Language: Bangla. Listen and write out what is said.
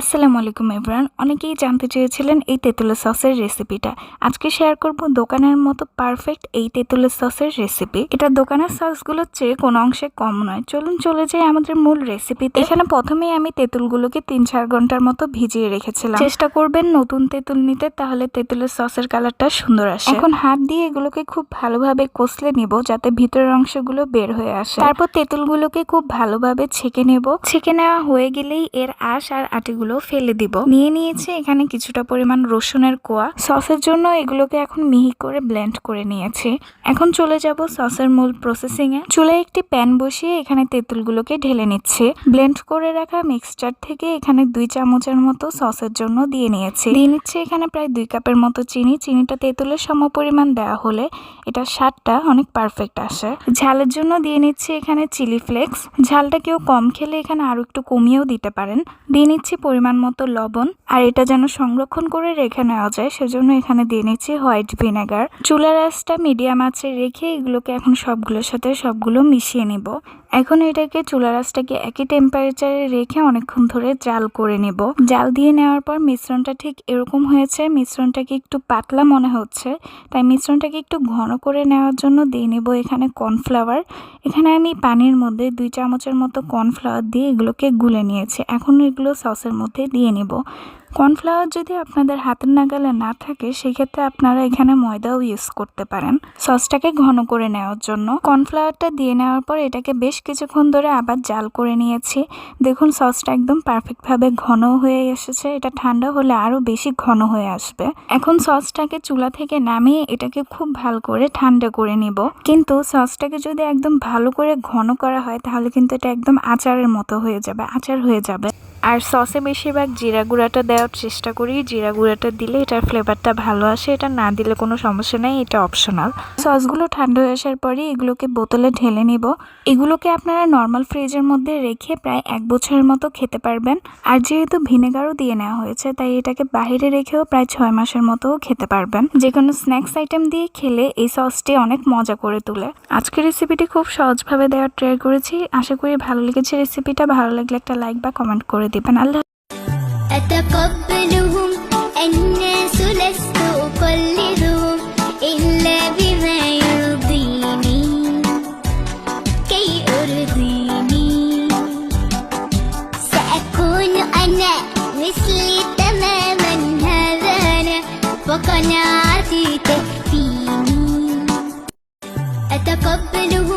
আসসালামু আলাইকুম এভরান অনেকেই জানতে চেয়েছিলেন এই তেঁতুলের সসের রেসিপিটা। আজকে শেয়ার করব দোকানের মতো পারফেক্ট এই তেঁতুলের সসের রেসিপি। এটা দোকানের সসগুলোর চেয়ে কোনো অংশে কম নয়। চলুন চলে যাই আমাদের মূল রেসিপিতে। এখানে প্রথমেই আমি তেঁতুলগুলোকে তিন চার ঘণ্টার মতো ভিজিয়ে রেখেছিলাম। চেষ্টা করবেন নতুন তেঁতুল নিতে, তাহলে তেঁতুলের সসের কালারটা সুন্দর আসে। এখন হাত দিয়ে এগুলোকে খুব ভালোভাবে কষলে নিব, যাতে ভিতরের অংশগুলো বের হয়ে আসে। তারপর তেঁতুলগুলোকে খুব ভালোভাবে ছেঁকে নেব। ছেঁকে নেওয়া হয়ে গেলেই এর আশ আর আটিগুলো ফেলে দিব। নিয়ে নিয়েছি এখানে কিছুটা পরিমাণ রসুনের কোয়া। সসের জন্য এগুলোকে এখন মিহি করে ব্লেন্ড করে নিয়েছি। এখন চলে যাব সসের মূল প্রসেসিং এ। চুলায় একটি প্যান বসিয়ে এখানে তেঁতুলগুলোকে ঢেলে নিচ্ছে। ব্লেন্ড করে রাখা মিক্সচার থেকে এখানে দুই চামচের মতো সসের জন্য দিয়ে নিয়েছি। দিয়ে নিচ্ছে এখানে প্রায় দুই কাপের মতো চিনি। চিনিটা তেঁতুলের সম পরিমাণ দেওয়া হলে এটা স্বাদটা অনেক পারফেক্ট আসে। ঝালের জন্য দিয়ে নিচ্ছি এখানে চিলি ফ্লেক্স ঝালটা কেউ কম খেলে এখানে আরও একটু কমিয়েও দিতে পারেন। দিয়ে নিচ্ছি পরিমাণ মতো লবণ আর এটা যেন সংরক্ষণ করে রেখে নেওয়া যায়, সেজন্য এখানে দিয়ে নিচ্ছি হোয়াইট ভিনেগার। চুলার আঁচটা মিডিয়াম আঁচে রেখে এগুলোকে এখন সবগুলোর সাথে সবগুলো মিশিয়ে নিব। এখন এটাকে চুলার আঁচটাকে একই টেম্পারেচারে রেখে অনেকক্ষণ ধরে জাল করে নেব। জাল দিয়ে নেওয়ার পর মিশ্রণটা ঠিক এরকম হয়েছে, মিশ্রণটাকে একটু পাতলা মনে হচ্ছে, তাই মিশ্রণটাকে একটু ঘন করে নেওয়ার জন্য দিয়ে নেব এখানে কর্নফ্লাওয়ার এখানে আমি পানির মধ্যে দুই চামচের মতো কর্নফ্লাওয়ার দিয়ে এগুলোকে গুলে নিয়েছি। এখন এগুলো সসের মধ্যে দিয়ে নেব। কর্নফ্লাওয়ার যদি আপনাদের হাতের নাগালে না থাকে, সেক্ষেত্রে আপনারা এখানে ময়দাও ইউজ করতে পারেন। সসটাকে ঘন করে নেওয়ার জন্য। কর্নফ্লাওয়ারটা দিয়ে নেওয়ার পর এটাকে বেশ কিছুক্ষণ ধরে আবার জাল করে নিয়েছি। দেখুন, সসটা একদম পারফেক্টভাবে ঘন হয়ে এসেছে। এটা ঠান্ডা হলে আরও বেশি ঘন হয়ে আসবে। এখন সসটাকে চুলা থেকে নামিয়ে এটাকে খুব ভালো করে ঠান্ডা করে নিব। কিন্তু সসটাকে যদি একদম ভালো করে ঘন করা হয়, তাহলে কিন্তু এটা একদম আচারের মতো হয়ে যাবে, আচার হয়ে যাবে। আর সসে বেশিরভাগ জিরা গুঁড়াটা দেওয়ার চেষ্টা করি। জিরা গুঁড়াটা দিলে এটার ফ্লেভারটা ভালো আসে। এটা না দিলে কোনো সমস্যা নেই, এটা অপশনাল সসগুলো ঠান্ডা হয়ে আসার পরে এগুলোকে বোতলে ঢেলে নিব। এগুলোকে আপনারা নর্মাল ফ্রিজের মধ্যে রেখে প্রায় এক বছরের মতো খেতে পারবেন। আর যেহেতু ভিনেগারও দিয়ে নেওয়া হয়েছে, তাই এটাকে বাইরে রেখেও প্রায় ছয় মাসের মতোও খেতে পারবেন। যে কোনো স্ন্যাক্স আইটেম দিয়ে খেলে এই সসটি অনেক মজা করে তোলে। আজকের রেসিপিটি খুব সহজভাবে দেওয়ার ট্রাই করেছি। আশা করি ভালো লেগেছে রেসিপিটা ভালো লাগলে একটা লাইক বা কমেন্ট করে تقريبا قال أتقبلهم الناس لست أقلدهم إلا بما يرضيني. كي أرضيني. سأكون أنا مثلي تماما هذا أنا وقناعتي تكفيني. أتقبلهم